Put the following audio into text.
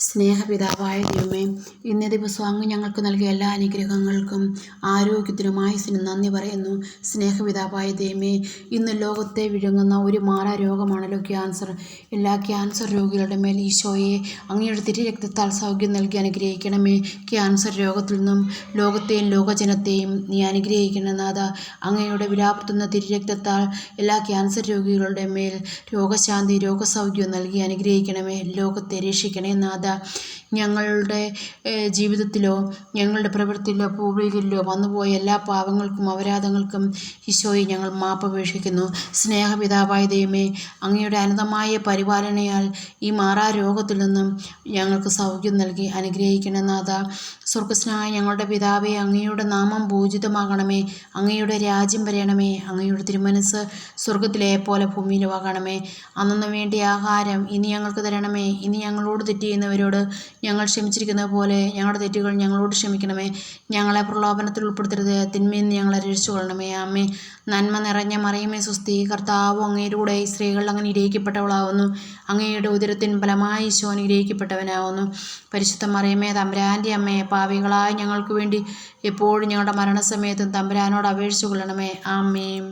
സ്നേഹപിതാവായ ദൈവമേ ഇന്നേ ദിവസം അങ്ങ് ഞങ്ങൾക്ക് നൽകിയ എല്ലാ അനുഗ്രഹങ്ങൾക്കും ആരോഗ്യത്തിനും ആയുസിനും നന്ദി പറയുന്നു. സ്നേഹപിതാവായ ദൈവമേ ഇന്ന് ലോകത്തെ വിഴുങ്ങുന്ന ഒരു മാറാ രോഗമാണല്ലോ ക്യാൻസർ. എല്ലാ ക്യാൻസർ രോഗികളുടെ മേൽ ഈശോയെ അങ്ങയുടെ തിരുരക്തത്താൽ സൗഖ്യം നൽകി അനുഗ്രഹിക്കണമേ. ക്യാൻസർ രോഗത്തിൽ നിന്നും ലോകത്തെയും ലോകജനത്തെയും നീ അനുഗ്രഹിക്കണം നാഥ. അങ്ങയുടെ വിലാപത്തുന്ന തിരുരക്തത്താൽ എല്ലാ ക്യാൻസർ രോഗികളുടെ മേൽ രോഗശാന്തി രോഗസൗഖ്യം നൽകി അനുഗ്രഹിക്കണമേ. ലോകത്തെ രക്ഷിക്കണേ നാഥ. ഞങ്ങളുടെ ജീവിതത്തിലോ ഞങ്ങളുടെ പ്രവൃത്തിയിലോ പൂർവികരിലോ വന്നുപോയ എല്ലാ പാവങ്ങൾക്കും അപരാധങ്ങൾക്കും ഈശോയെ ഞങ്ങൾ മാപ്പപേക്ഷിക്കുന്നു. സ്നേഹപിതാവായ ദൈവമേ അങ്ങയുടെ അനന്തമായ പരിപാലനയാൽ ഈ മാറാ രോഗത്തിൽ നിന്നും ഞങ്ങൾക്ക് സൗഖ്യം നൽകി അനുഗ്രഹിക്കണം നാഥ. സ്വർഗസ്നായ ഞങ്ങളുടെ പിതാവെ അങ്ങയുടെ നാമം പൂജിതമാകണമേ. അങ്ങയുടെ രാജ്യം വരയണമേ അങ്ങയുടെ തിരുമനസ് സ്വർഗത്തിലെ പോലെ ഭൂമിയിലുമാകണമേ. അന്നു വേണ്ടി ആഹാരം ഇനി ഞങ്ങൾക്ക് തരണമേ. ഇനി ഞങ്ങളോട് തെറ്റ് ചെയ്യുന്നവരോട് ഞങ്ങൾ ക്ഷമിച്ചിരിക്കുന്ന പോലെ ഞങ്ങളുടെ തെറ്റുകൾ ഞങ്ങളോട് ക്ഷമിക്കണമേ. ഞങ്ങളെ പ്രലോഭനത്തിൽ ഉൾപ്പെടുത്തരുത്. തിന്മയിൽ നിന്ന് ഞങ്ങളെ രക്ഷിച്ചുകൊള്ളണമേ. അമ്മേ നന്മ നിറഞ്ഞ മറിയമേ സുസ്തി കർത്താവും അങ്ങയിലൂടെ സ്ത്രീകൾ അങ്ങനെ ഇരയിക്കപ്പെട്ടവളാവുന്നു. അങ്ങയുടെ ഉദരത്തിൻ ഫലമായി ഈശോ അനുഗ്രഹിക്കപ്പെട്ടവനാവുന്നു പരിശുദ്ധ മറിയമേ തമ്പുരാന്റെ അമ്മയെ പാവികളായ ഞങ്ങൾക്ക് വേണ്ടി എപ്പോഴും ഞങ്ങളുടെ മരണസമയത്തും തമ്പുരാനോട് അപേക്ഷിച്ചു കൊള്ളണമേ ആമേം